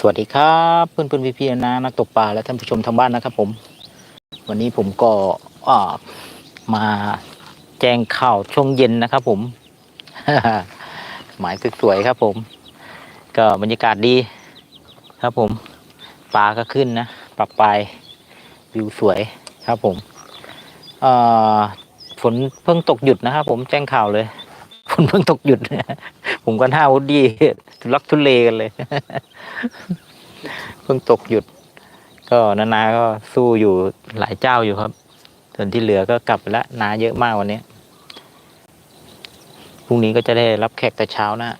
สวัสดีครับเพื่อนเพื่อนพี่พี่ๆนะนักตกปลาและท่านผู้ชมทางบ้านนะครับ ผม วันนี้ผมก็มาแจ้งข่าวช่วงเย็นนะครับ ผมหมายสวยๆครับ ผม ก็บรรยากาศดีครับ ผมปลาก็ขึ้นนะปรับปลายวิวสวยครับผมฝนเพิ่งตกหยุดนะครับ ผมแจ้งข่าวเลยฝนเพิ่งตกหยุด ผมก็หน้าวุดดี้ลักทุเลกันเลยเพิ่งตกหยุด ก็นานาก็สู้อยู่หลายเจ้าอยู่ครับ ส่วนที่เหลือก็กลับไปแล้วนาเยอะมากวันนี้พรุ่งนี้ก็จะได้รับแขกแต่เช้านะ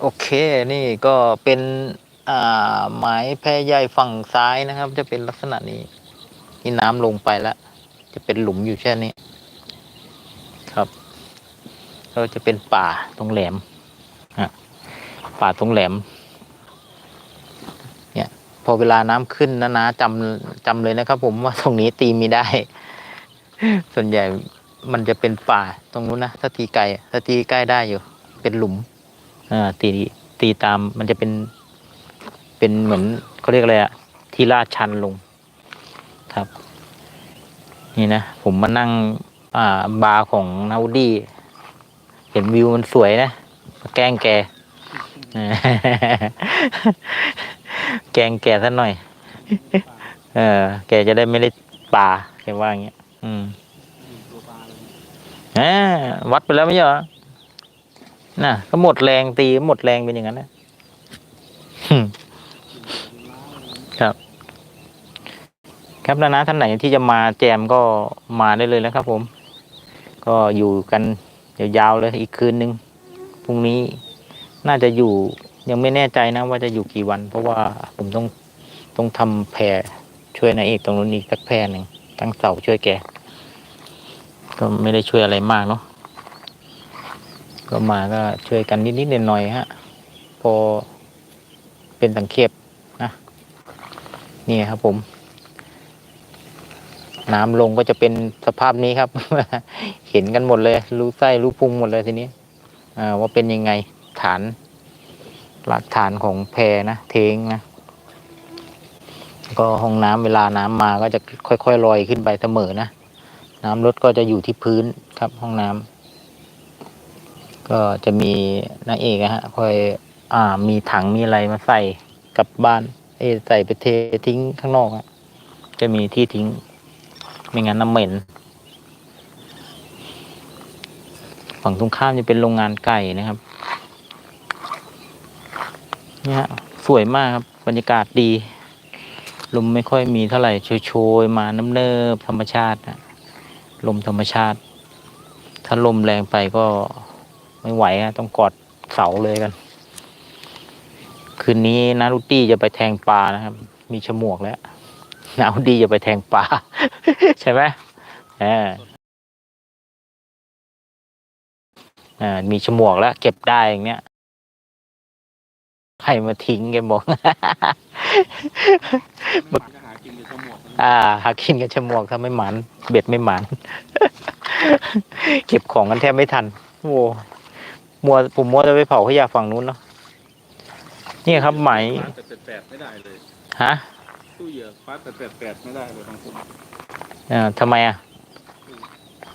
โอเคนี่ก็เป็นอ่าหมายแพรใหญ่ฝั่งซ้ายนะครับ จะเป็นลักษณะนี้นี่น้ำลงไปแล้วจะเป็นหลุมอยู่แค่นี้ ครับ ก็จะเป็นป่าตรงแหลม ป่าตรงแหลม เนี่ยพอเวลาน้ำขึ้นนะนะจำจำเลยนะครับ ผมว่าตรงนี้ตีไม่ได้ ส่วนใหญ่มันจะเป็นป่าตรงนู้นนะถ้าตีไกลถ้าตีใกล้ได้อยู่ เป็นหลุมอ่าตีตีตามมันจะเป็น เป็นเหมือนเขาเรียกอะไรอะที่ลาดชันลงครับ นี่นะผมมานั่ง อ่าบาร์ของนาวดี้เห็นวิวมันสวยนะ แกล้งแก แกล้งแกซะหน่อย เออ แกจะได้ไม่ได้ปลาแกว่าอย่างเงี้ย อืมอ่าวัดไปแล้วไม่ใช่เหรอ น่ะ ก็หมดแรงตีหมดแรงเป็นอย่างนั้นนะครับ ครับนะนะท่านไหนที่จะมาแจมก็มาได้เลยนะครับผม ก็อยู่กันยาวๆเลยอีกคืนนึง พรุ่งนี้น่าจะอยู่ยังไม่แน่ใจนะว่าจะอยู่กี่วัน เพราะว่าผมต้องต้องทำแพรช่วยนายเอกตรงนู้นอีกสักแพรหนึ่งตั้งเสาช่วยแก ก็ไม่ได้ช่วยอะไรมากเนาะก็มาก็ช่วยกันนิดๆหน่อยๆฮะ พอเป็นสังเขปนะนี่ครับผม น้ำลงก็จะเป็นสภาพนี้ครับ เห็นกันหมดเลย รู้ไส้รู้พุงหมดเลยทีนี้ ว่าเป็นยังไงฐานหลักฐานของแพนะเทงนะ ก็ห้องน้ำเวลาน้ำมาก็จะค่อยๆลอยขึ้นไปเสมอนะ น้ำลดก็จะอยู่ที่พื้นครับห้องน้ำก็จะมีนางเอกะฮะคอยอ่ามีถังมีอะไรมาใส่กลับบ้าน เอใส่ไปเททิ้งข้างนอกอะจะมีที่ทิ้ง ไม่งั้นน้ำเหม็น ฝั่งตรงข้ามจะเป็นโรงงานไก่นะครับเนี่ยสวยมากครับบรรยากาศดี ลมไม่ค่อยมีเท่าไหร่โชยๆมาน้ำเนิบธรรมชาตินะลมธรรมชาติ ถ้าลมแรงไปก็ไม่ไหวอะต้องกอดเสาเลยกัน คืนนี้นารุตี้จะไปแทงปลานะครับ มีฉมวกแล้วนารุตี้จะไปแทงปลา ใช่ไหมเอ่า มีฉมวกแล้ว เก็บได้อย่างเนี้ยใครมาทิ้งแกบอกมันก็หากินอยู่ทั้งหมดอ่า หากินกันฉมวกถ้าไม่หมัน เบ็ดไม่หมัน เก็บของกันแทบไม่ทัน โอ้มัวผมมัวจะไปเผาขยะฝั่งนู้นเนาะนี่ครับไหมฟาดแต่แปดๆไม่ได้เลยฮะตู้เหยื่อฟาดแต่แปดๆไม่ได้เลยของผมอ่าทำไมอะ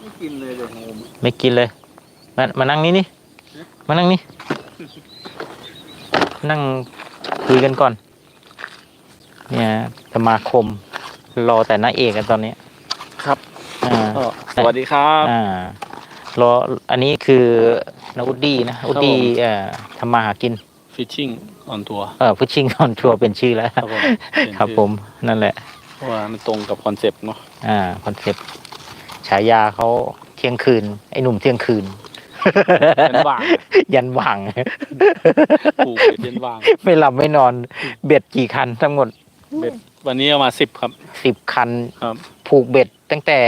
ไม่กินเลยเลยของผมไม่กินเลย มามานั่งนี่นี่ มานั่งนี่ นั่งคุยกันก่อน เนี่ยสมาคม รอแต่น้าเอกกันตอนนี้ครับอ่าสวัสดีครับ อ่ารออันนี้คือนาอุดดี้นะอุดดี้ผมเอ่อทำมาหากิน ฟิชชิ่งออนทัวร์เออพุชชิ่งคอนทัวร์เป็นชื่อแล้ว ครับผมครับผมนั่นแหละ เพราะว่ามันตรงกับคอนเซปต์เนาะอ่าคอนเซปต์ฉายาเขาเที่ยงคืน ไอ้หนุ่มเที่ยงคืน เป็นว่าง ยันหว่างปลูกเป็นว่าง ไม่หลับไม่นอน เบ็ดกี่คันทั้งหมด เบ็ดวันนี้เอามาสิบครับ สิบคันครับ ผูกเบ็ดตั้งแต่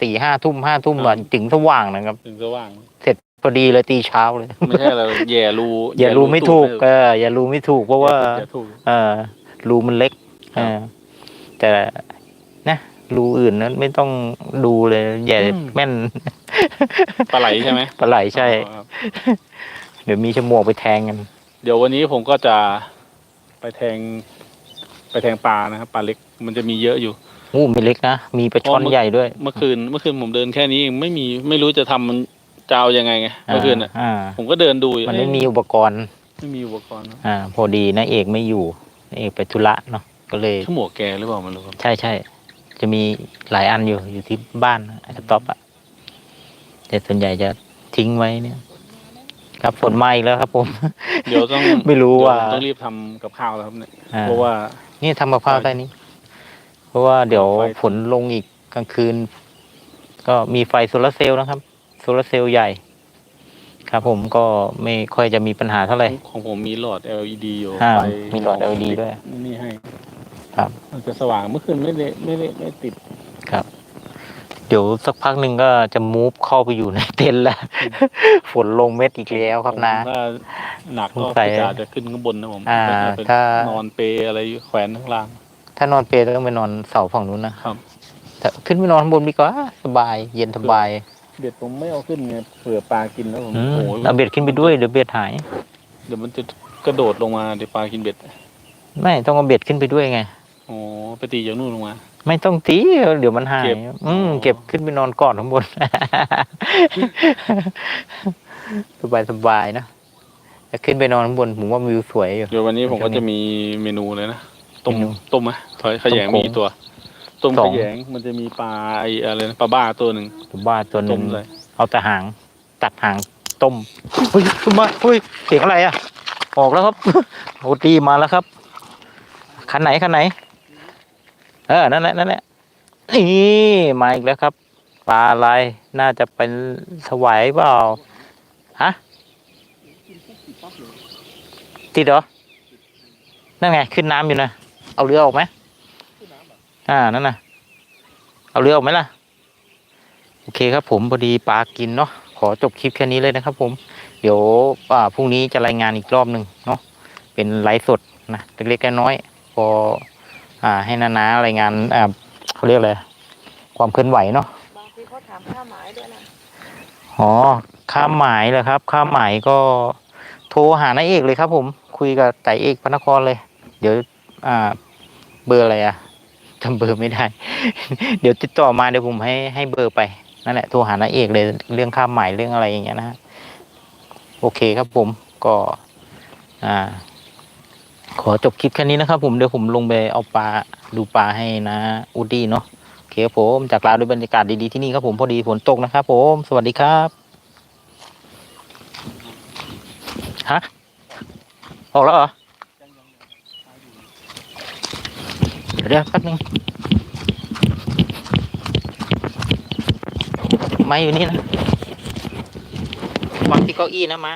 สี่ห้าทุ่มห้าทุ่มครับถึงสว่างนะครับ ถึงจะว่าง เสร็จพอดีเลยตีเช้าเลย ไม่ใช่เราแย่รูอย่ารู้ไม่ถูกแเอออย่ารู้ไม่ถูกเพราะว่าอย่ถูกเออรูมันเล็กครับเออแต่นะรูอื่นนั้นไม่ต้องดูเลยอย่าอืมแม่น ปลาไหลใช่ไหมปลาไหลใช่อ๋อครับเดี๋ยวมีฉมวกไปแทงกัน เดี๋ยววันนี้ผมก็จะไปแทง ไปแทงปลานะครับปลาเล็กมันจะมีเยอะอยู่งูไม่เล็กนะมีปลาช่อนอ๋อมึใหญ่ด้วย เมื่อคืนเมื่อคืนผมเดินแค่นี้เองไม่มีไม่รู้จะทำมันจะเอายังไงไงเมื่อคืนอะอ่าผมก็เดินดูอยู่มันไม่มีเอ๊ะอุปกรณ์ ไม่มีอุปกรณ์อ่า พอดีนะเอกไม่อยู่นะเอกไปธุระเนาะก็เลยชั่วโมงแกหรือเปล่ามันรู้ครับใช่ใช่จะมีหลายอันอยู่อยู่ที่บ้านไอ้กระต๊อบอะ แต่ส่วนใหญ่จะทิ้งไว้เนี่ย ครับฝนมาอีกแล้วครับ ผม เดี๋ยวต้องไม่รู้ว่า เดี๋ยผมต้องรีบทำกับข้าวแล้วครับเนี่ยอ่า เพราะว่า นี่ทำกับข้าวได้นี้ เพราะว่าเดี๋ยวไฟ ฝนลงอีกกลางคืน ก็มีไฟโซลาร์เซลล์นะครับโซลาร์เซลล์ใหญ่ ครับ ผมก็ไม่ค่อยจะมีปัญหาเท่าไหร่ ของผมมีหลอด LED อยู่อ่าไฟมีหลอด LED ด้วยนี่ให้ครับ มันจะสว่างเมื่อคืนไม่ได้ไม่ได้ไม่ติดครับ เดี๋ยวสักพักหนึ่งก็จะมูฟเข้าไปอยู่ในเต็นท์แล้ว ฝนลงเม็ดอีกแล้วครับนะ ถ้าหนักสก็งสัยจะจะขึ้นข้างบนนะผมอ่าก็จะเป็นถ้า นอนเปลอะไรแขวนข้างล่าง ถ้านอนเปรย์ต้องไปนอนเสาฝั่งนู้นนะครับ แต่ขึ้นไปนอนข้างบนดีกว่าสบาย เย็นสบายเบ็ดผมไม่เอาขึ้นไงเผื่อปลากินแล้วผมอืมโอ้โหเอาเบ็ดขึ้นไปด้วยเดี๋ยวเบ็ดหาย เดี๋ยวมันจะกระโดดลงมาเดี๋ยวปลากินเบ็ดไม่ต้องเอาเบ็ดขึ้นไปด้วยไง โอ้ไปตีจากนู่นลงมา ไม่ต้องตีเดี๋ยวมันหายเก็บอืมอ๋อเก็บขึ้นไปนอนก่อนข้างบน สบายสบายๆนะแต่ขึ้นไปนอนข้างบนผมว่าวิวสวยอยู่ เดี๋ยววันนี้ผมก็จะมีเมนูเลยนะ ต้มเมนูต้มไหมถอยขยงต้มโขงมีตัว ต้มสของยงมันจะมีปลาไออะไรนะปลาบ้าตัวหนึ่งผมว่าตัวหต้นึ่มงเลย เอาแต่หาง ตัดหางต้มเฮ้ยคุณมาเฮ้ยเสียงอะไรอะ ออกแล้วครับโอตีมาแล้วครับ คันไหนคันไหน เออ นั่นแหละนั่นแหละนี่มาอีกแล้วครับ ปลาอะไร น่าจะเป็นสวายเปล่าฮะติดเหรอ นั่นไง ขึ้นน้ำอยู่นะ เอาเรือออกไหมอ่า นั่นน่ะเอาเรือออกไหมล่ะ โอเคครับผมพอดีปลากินเนาะ ขอจบคลิปแค่นี้เลยนะครับผม เดี๋ยวอ่าพรุ่งนี้จะรายงานอีกรอบหนึ่งเนาะ เป็นไลฟ์สดนะ เล็กๆน้อยๆพอ อ่า ให้นานาๆรายงานอ่าเขาเรียกอะไรความเคลื่อนไหวเนาะบางทีเขาถามค่าหมายด้วยนะอ๋อค่าหมายเหรอครับ ค่าหมายก็โทรหานายเอกเลยครับ ผม คุยกับไต่เอกพระนครเลย เดี๋ยว อ่า เบอร์อะไรอะจำเบอร์ไม่ได้ เดี๋ยวติดต่อมาเดี๋ยวผมให้ให้เบอร์ไปนั่นแหละโทรหานายเอกเลยเรื่องค่าหมายเรื่องอะไรอย่างเงี้ยนะฮะโอเคครับผมก็ อ่า ขอจบคลิปแค่นี้นะครับผมเดี๋ยวผมลงไปเอาปลาดูปลาให้นะอูดี้เนาะโอเคครับผมจากลาด้วยบรรยากาศดีๆที่นี่ครับผมพอดีฝนตกนะครับผมสวัสดีครับฮะออกแล้วเหรอเดี๋ยวแป๊บนึงไมาอยู่นี่นะวางที่เก้าอี้นะมา